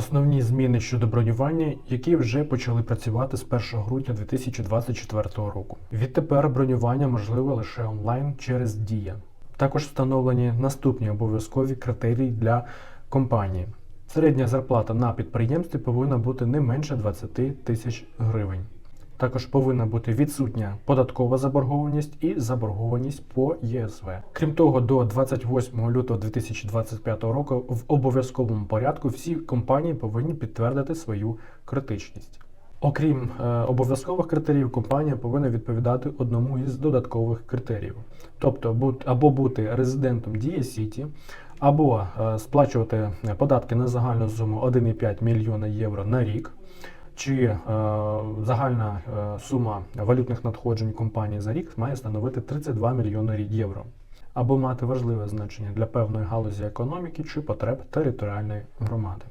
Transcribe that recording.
Основні зміни щодо бронювання, які вже почали працювати з 1 грудня 2024 року. Відтепер бронювання можливе лише онлайн через Дія. Також встановлені наступні обов'язкові критерії для компанії. Середня зарплата на підприємстві повинна бути не менше 20 тисяч гривень. Також повинна бути відсутня податкова заборгованість і заборгованість по ЄСВ. Крім того, до 28 лютого 2025 року в обов'язковому порядку всі компанії повинні підтвердити свою критичність. Окрім е, обов'язкових критеріїв, компанія повинна відповідати одному із додаткових критеріїв, тобто бут- або бути резидентом Дія Сіті, або е, сплачувати податки на загальну суму 1,5 мільйона євро на рік, чи е, загальна е, сума валютних надходжень компанії за рік має становити 32 мільйони євро, або мати важливе значення для певної галузі економіки чи потреб територіальної громади.